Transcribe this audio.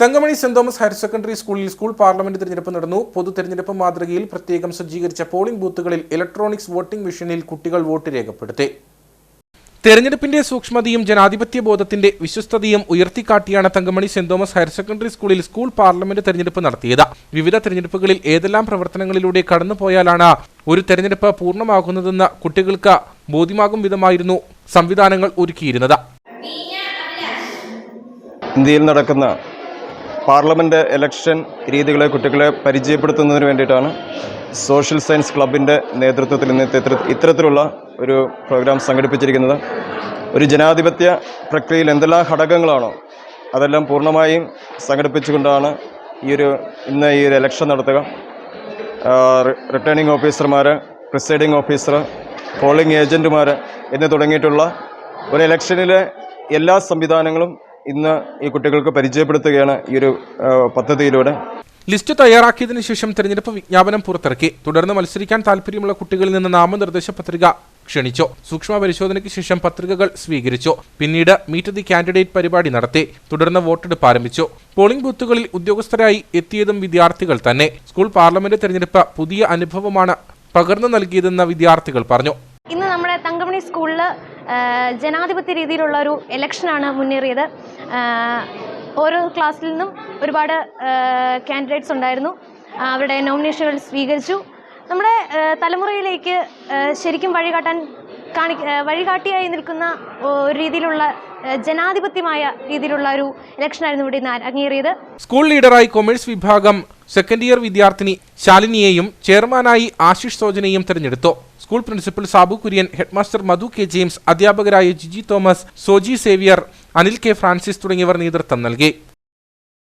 Thankamani saint Thomas higher secondary സ്കൂളിൽ school parliament തിരഞ്ഞെടുപ്പ് നടന്നു. പൊതു തെരഞ്ഞെടുപ്പ് മാതൃകയിൽ പ്രത്യേകം സജ്ജീകരിച്ച പോളിംഗ് ബൂത്തുകളിൽ ഇലക്ട്രോണിക്സ് വോട്ടിംഗ് മെഷീനിൽ കുട്ടികൾ വോട്ട് രേഖപ്പെടുത്തി. തെരഞ്ഞെടുപ്പിന്റെ സൂക്ഷ്മതയും ജനാധിപത്യ ബോധത്തിന്റെ വിശ്വസ്തതയും ഉയർത്തിക്കാട്ടിയാണ് Thankamani saint Thomas higher secondary സ്കൂളിൽ സ്കൂൾ പാർലമെന്റ് തെരഞ്ഞെടുപ്പ് നടത്തിയത്. വിവിധ തെരഞ്ഞെടുപ്പുകളിൽ ഏതെല്ലാം പ്രവർത്തനങ്ങളിലൂടെ കടന്നുപോയാലാണ് ഒരു തെരഞ്ഞെടുപ്പ് പൂർണമാകുന്നതെന്ന് കുട്ടികൾക്ക് ബോധ്യമാകും വിധമായിരുന്നു സംവിധാനങ്ങൾ ഒരുക്കിയിരുന്നത്. ഇന്ത്യയിൽ നടക്കുന്ന പാർലമെന്റ് ഇലക്ഷൻ രീതികളെ കുട്ടികളെ പരിചയപ്പെടുത്തുന്നതിന് വേണ്ടിയിട്ടാണ് സോഷ്യൽ സയൻസ് ക്ലബിന്റെ നേതൃത്വത്തിൽ ഇന്ന് ഇത്തരത്തിലുള്ള ഒരു പ്രോഗ്രാം സംഘടിപ്പിച്ചിരിക്കുന്നത്. ഒരു ജനാധിപത്യ പ്രക്രിയയിൽ എന്തെല്ലാം ഘടകങ്ങളാണോ അതെല്ലാം പൂർണമായും സംഘടിപ്പിച്ചുകൊണ്ടാണ് ഈ ഒരു ഇന്ന് ഈ ഒരു ഇലക്ഷൻ നടത്തുക. റിട്ടേണിംഗ് ഓഫീസർമാർ പ്രിസൈഡിംഗ് ഓഫീസർ പോളിംഗ് ഏജന്റുമാർ എന്ന് തുടങ്ങിയിട്ടുള്ള ഒരു ഇലക്ഷനിലെ എല്ലാ സംവിധാനങ്ങളും ഇന്ന് ഈ കുട്ടികൾക്ക് പരിചയപ്പെടുത്തുകയാണ് ഈ ഒരു പദ്ധതിയിലൂടെ. ലിസ്റ്റ് തയ്യാറാക്കിയതിനു ശേഷം തെരഞ്ഞെടുപ്പ് വിജ്ഞാപനം പുറത്തിറക്കി. തുടർന്ന് മത്സരിക്കാൻ താൽപ്പര്യമുള്ള കുട്ടികളിൽ നിന്ന് നാമനിർദ്ദേശ പത്രിക ക്ഷണിച്ചു. സൂക്ഷ്മ പരിശോധനയ്ക്ക് ശേഷം പത്രികകൾ സ്വീകരിച്ചു. പിന്നീട് മീറ്റ് ദി കാൻഡിഡേറ്റ് പരിപാടി നടത്തി. തുടർന്ന് വോട്ടെടുപ്പ് ആരംഭിച്ചു. പോളിംഗ് ബൂത്തുകളിൽ ഉദ്യോഗസ്ഥരായി എത്തിയതും വിദ്യാർത്ഥികൾ തന്നെ. സ്കൂൾ പാർലമെന്റ് തെരഞ്ഞെടുപ്പ് പുതിയ അനുഭവമാണ് പകർന്നു നൽകിയതെന്ന് വിദ്യാർത്ഥികൾ പറഞ്ഞു. നമ്മുടെ തങ്കമണി സ്കൂളിൽ ജനാധിപത്യ രീതിയിലുള്ള ഒരു ഇലക്ഷനാണ് മുന്നേറിയത്. ഓരോ ക്ലാസ്സിൽ നിന്നും ഒരുപാട് കാൻഡിഡേറ്റ്സ് ഉണ്ടായിരുന്നു. അവരുടെ നോമിനേഷനുകൾ സ്വീകരിച്ചു. നമ്മുടെ തലമുറയിലേക്ക് ശരിക്കും വഴികാട്ടാൻ കാണി വഴികാട്ടിയായി നിൽക്കുന്ന ഒരു രീതിയിലുള്ള ജനാധിപത്യമായ രീതിയിലുള്ള ഒരു ഇലക്ഷനായിരുന്നു ഇവിടെ ഇന്ന് സ്കൂൾ ലീഡറായി കൊമേഴ്സ് വിഭാഗം സെക്കൻഡ് ഇയർ വിദ്യാർത്ഥിനി ശാലിനിയെയും ചെയർമാനായി ആശിഷ് സോജനെയും തെരഞ്ഞെടുത്തു. School principal Sabu Kurian headmaster Madhu K James അധ്യാപകരായ Jiji Thomas Soji Xavier Anil K Francis തുടങ്ങിയവർ നേതൃത്വം നൽകി.